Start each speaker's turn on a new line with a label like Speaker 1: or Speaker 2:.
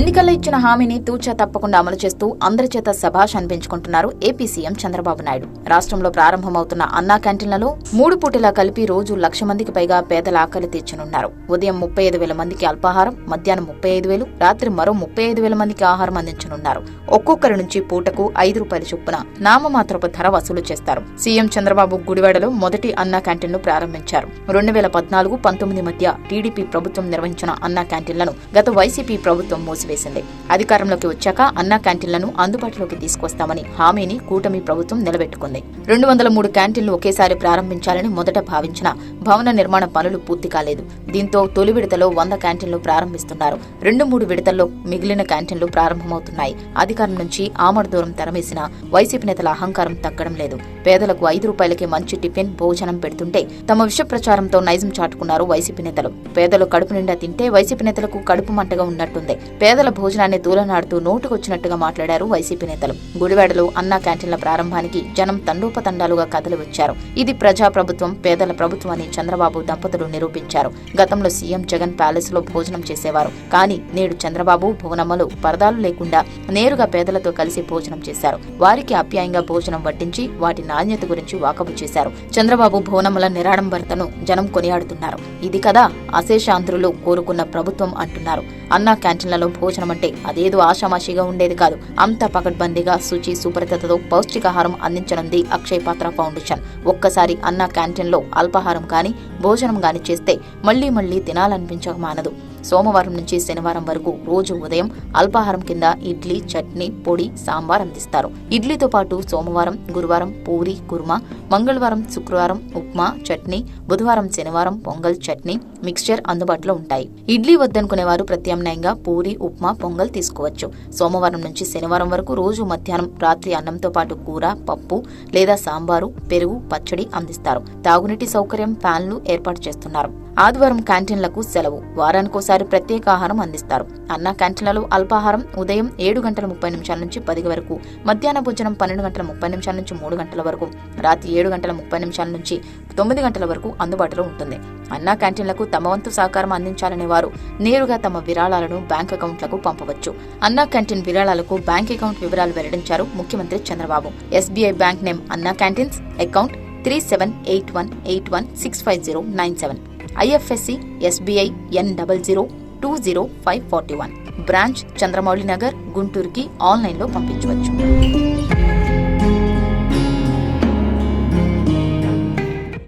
Speaker 1: ఎన్నికల్లో ఇచ్చిన హామీని తూచా తప్పకుండా అమలు చేస్తూ అందరి చేత శభాష్ అనిపించుకుంటున్నారు ఏపీ సీఎం చంద్రబాబు నాయుడు. రాష్ట్రంలో ప్రారంభమవుతున్న అన్నా క్యాంటీన్లలో మూడు పూటలా కలిపి రోజు లక్ష మందికి పైగా పేదల ఆకలి తీర్చనున్నారు. ఉదయం ముప్పై ఐదు వేల మందికి అల్పాహారం మధ్యాహ్నం ముప్పై ఐదు వేలు రాత్రి మరో ముప్పై ఐదు వేల మందికి ఆహారం అందించనున్నారు. ఒక్కొక్కరి నుంచి పూటకు ఐదు రూపాయల చొప్పున నామమాత్రపు ధర వసూలు చేస్తారు. సీఎం చంద్రబాబు గుడివాడలో మొదటి అన్నా క్యాంటీన్ను ప్రారంభించారు. రెండు వేల పద్నాలుగు పంతొమ్మిది మధ్య టీడీపీ ప్రభుత్వం నిర్వహించిన అన్నా క్యాంటీన్లను గత వైసీపీ ప్రభుత్వం మూసివేసింది. అధికారంలోకి వచ్చాక అన్నా క్యాంటీన్లను అందుబాటులోకి తీసుకొస్తామని హామీని కూటమి ప్రభుత్వం నిలబెట్టుకుంది. రెండు వందల మూడు క్యాంటీన్లు ఒకేసారి ప్రారంభించాలని మొదట భావించిన భవన నిర్మాణ పనులు పూర్తి కాలేదు. దీంతో తొలి విడతలో వంద క్యాంటీన్లు ప్రారంభిస్తున్నారు. రెండు మూడు విడతల్లో మిగిలిన క్యాంటీన్లు ప్రారంభమవుతున్నాయి. అధికారం నుంచి ఆమడ దూరం తెరమేసిన వైసీపీ నేతల అహంకారం తగ్గడం లేదు. పేదలకు ఐదు రూపాయలకి మంచి టిఫిన్ భోజనం పెడుతుంటే తమ విష ప్రచారంతో నైజం చాటుకున్నారు వైసీపీ నేతలు. పేదలు కడుపు నిండా తింటే వైసీపీ నేతలకు కడుపు మంటగా ఉన్నట్టుంది. పేద పేదల భోజనాన్ని దూలనాడుతూ నోటుకొచ్చినట్టుగా మాట్లాడారు వైసీపీ నేతలు. గుడివాడలో అన్నా క్యాంటీన్ల ప్రారంభానికి జనం తండోపతండాలుగా కథలు వచ్చారు ఇది ప్రజా ప్రభుత్వం పేదల ప్రభుత్వం అని చంద్రబాబు దంపతులు నిరూపించారు. గతంలో సీఎం జగన్ ప్యాలెస్లో భోజనం చేసేవారు. కానీ నేడు చంద్రబాబు భువనమ్మలు పరదాలు లేకుండా నేరుగా పేదలతో కలిసి భోజనం చేశారు. వారికి అప్యాయంగా భోజనం వడ్డించి వాటి నాణ్యత గురించి వాకబు చేశారు. చంద్రబాబు భువనమ్మల నిరాడంబరతను జనం కొనియాడుతున్నారు. ఇది కదా అశేషాంధ్రులు కోరుకున్న ప్రభుత్వం అంటున్నారు. అన్నా క్యాంటీన్లలో భోజనం అంటే అదేదో ఆషామాషిగా ఉండేది కాదు. అంత పకడ్బందీగా శుచి సుపరితతో పౌష్టికాహారం అందించనుంది అక్షయ్ పాత్ర ఫౌండేషన్. ఒక్కసారి అన్న క్యాంటీన్లో అల్పాహారం కానీ భోజనం కానీ చేస్తే మళ్ళీ మళ్ళీ తినాలనిపించక మానదు. సోమవారం నుంచి శనివారం వరకు రోజు ఉదయం అల్పాహారం కింద ఇడ్లీ చట్నీ పొడి సాంబార్ అందిస్తారు. ఇడ్లీతో పాటు సోమవారం గురువారం పూరి కుర్మా మంగళవారం శుక్రవారం ఉప్మా చట్నీ బుధవారం శనివారం పొంగల్ చట్నీ మిక్స్చర్ అందుబాటులో ఉంటాయి. ఇడ్లీ వద్దనుకునేవారు ప్రత్యామ్నాయంగా పూరి ఉప్మా పొంగల్ తీసుకోవచ్చు. సోమవారం నుంచి శనివారం వరకు రోజు మధ్యాహ్నం రాత్రి అన్నంతో పాటు కూర పప్పు లేదా సాంబారు పెరుగు పచ్చడి అందిస్తారు. తాగునీటి సౌకర్యం ఫ్యాన్లు ఏర్పాటు చేస్తున్నారు. ఆదివారం క్యాంటీన్లకు సెలవు. వారానికోసారి ప్రత్యేక ఆహారం అందిస్తారు. అన్న క్యాంటీన్లలో అల్పాహారం ఉదయం ఏడు గంటల ముప్పై నిమిషాల నుంచి పది వరకు మధ్యాహ్న భోజనం పన్నెండు గంటల ముప్పై నిమిషాల నుంచి మూడు గంటల వరకు రాత్రి ఏడు గంటల ముప్పై నిమిషాల నుంచి తొమ్మిది గంటల వరకు అందుబాటులో ఉంటుంది. అన్నా క్యాంటీన్లకు తమ వంతు సహకారం అందించాలనే వారు నేరుగా తమ విరాళాలను బ్యాంక్ అకౌంట్లకు పంపవచ్చు. అన్నా క్యాంటీన్ విరాళాలకు బ్యాంక్ అకౌంట్ వివరాలు వెల్లడించారు ముఖ్యమంత్రి Chandrababu. SBI bank name Anna canteens account three seven eight one eight one six five zero nine seven. IFSC SBI N double zero two zero five forty one. Branch Chandramouli Nagar గుంటూరుకి ఆన్లైన్లో పంపించవచ్చు.